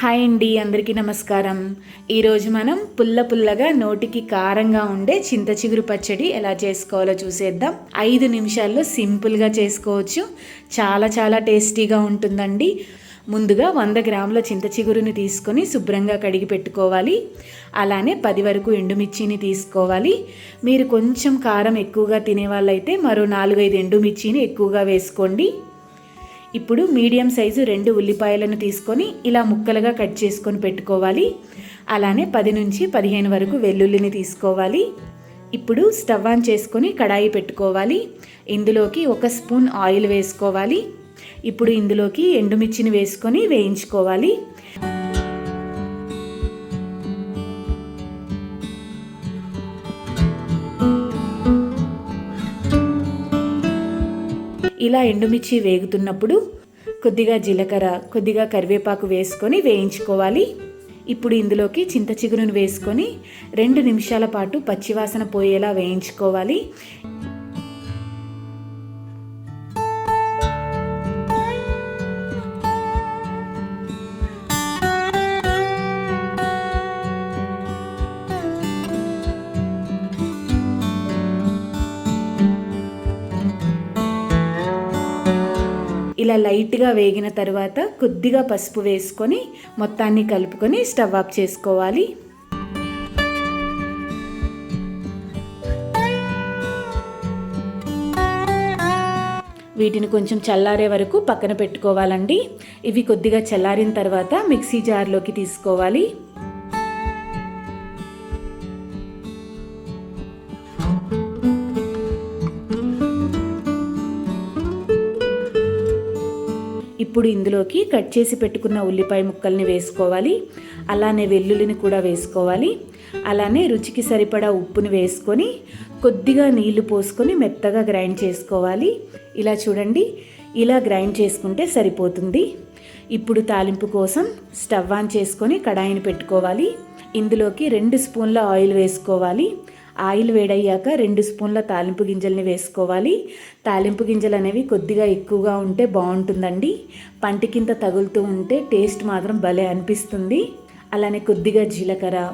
Hi అండి అందరికీ నమస్కారం. ఈరోజు మనం పుల్ల పుల్లగా నోటికి కారంగా ఉండే చింత చిగురు పచ్చడి ఎలా చేసుకోవాలో చూసేద్దాం. ఐదు నిమిషాల్లో సింపుల్గా చేసుకోవచ్చు. చాలా చాలా టేస్టీగా ఉంటుందండి. ముందుగా వంద గ్రాముల చింత చిగురుని తీసుకొని శుభ్రంగా కడిగి పెట్టుకోవాలి. అలానే పది వరకు ఎండుమిర్చిని తీసుకోవాలి. మీరు కొంచెం కారం ఎక్కువగా తినే వాళ్ళైతే మరో నాలుగైదు ఎండుమిర్చిని ఎక్కువగా వేసుకోండి. ఇప్పుడు మీడియం సైజు రెండు ఉల్లిపాయలను తీసుకొని ఇలా ముక్కలుగా కట్ చేసుకొని పెట్టుకోవాలి. అలానే పది నుంచి పదిహేను వరకు వెల్లుల్లిని తీసుకోవాలి. ఇప్పుడు స్టవ్ ఆన్ చేసుకొని కడాయి పెట్టుకోవాలి. ఇందులోకి ఒక స్పూన్ ఆయిల్ వేసుకోవాలి. ఇప్పుడు ఇందులోకి ఎండుమిర్చిని వేసుకొని వేయించుకోవాలి. ఇలా ఎండుమిర్చి వేగుతున్నప్పుడు కొద్దిగా జీలకర్ర కొద్దిగా కరివేపాకు వేసుకొని వేయించుకోవాలి. ఇప్పుడు ఇందులోకి చింత చిగురును వేసుకొని రెండు నిమిషాల పాటు పచ్చివాసన పోయేలా వేయించుకోవాలి. ఇలా లైట్గా వేగిన తర్వాత కొద్దిగా పసుపు వేసుకొని మొత్తాన్ని కలుపుకొని స్టవ్ ఆఫ్ చేసుకోవాలి. వీటిని కొంచెం చల్లారే వరకు పక్కన పెట్టుకోవాలండి. ఇవి కొద్దిగా చల్లారిన తర్వాత మిక్సీ జార్లోకి తీసుకోవాలి. ఇప్పుడు ఇందులోకి కట్ చేసి పెట్టుకున్న ఉల్లిపాయ ముక్కల్ని వేసుకోవాలి. అలానే వెల్లుల్లిని కూడా వేసుకోవాలి. అలానే రుచికి సరిపడా ఉప్పుని వేసుకొని కొద్దిగా నీళ్ళు పోసుకొని మెత్తగా గ్రైండ్ చేసుకోవాలి. ఇలా చూడండి ఇలా గ్రైండ్ చేసుకుంటే సరిపోతుంది. ఇప్పుడు తాలింపు కోసం స్టవ్ ఆన్ చేసుకొని కడాయిని పెట్టుకోవాలి. ఇందులోకి రెండు స్పూన్ల ఆయిల్ వేసుకోవాలి. ఆయిల్ వేడయ్యాక రెండు స్పూన్ల తాలింపు గింజల్ని వేసుకోవాలి. తాలింపు గింజలు అనేవి కొద్దిగా ఎక్కువగా ఉంటే బాగుంటుందండి. పంటికింత తగులుతూ ఉంటే టేస్ట్ మాత్రం భలే అనిపిస్తుంది. అలానే కొద్దిగా జీలకర్ర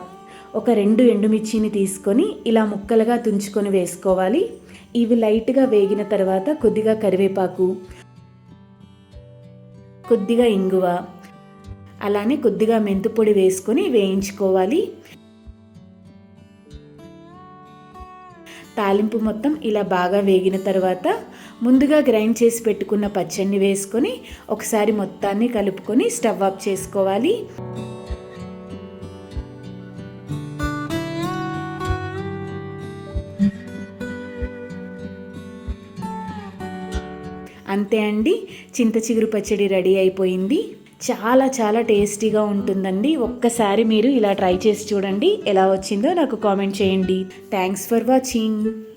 ఒక రెండు ఎండుమిర్చిని తీసుకొని ఇలా ముక్కలుగా తుంచుకొని వేసుకోవాలి. ఇవి లైట్గా వేగిన తర్వాత కొద్దిగా కరివేపాకు కొద్దిగా ఇంగువ అలానే కొద్దిగా మెంతుపొడి వేసుకొని వేయించుకోవాలి. తాలింపు మొత్తం ఇలా బాగా వేగిన తర్వాత ముందుగా గ్రైండ్ చేసి పెట్టుకున్న పచ్చడిని వేసుకొని ఒకసారి మొత్తాన్ని కలుపుకొని స్టవ్ ఆఫ్ చేసుకోవాలి. అంతే అండి. చింత చిగురు పచ్చడి రెడీ అయిపోయింది. చాలా చాలా టేస్టీగా ఉంటుందండి. ఒక్కసారి మీరు ఇలా ట్రై చేసి చూడండి. ఎలా వచ్చిందో నాకు కామెంట్ చేయండి. Thanks for watching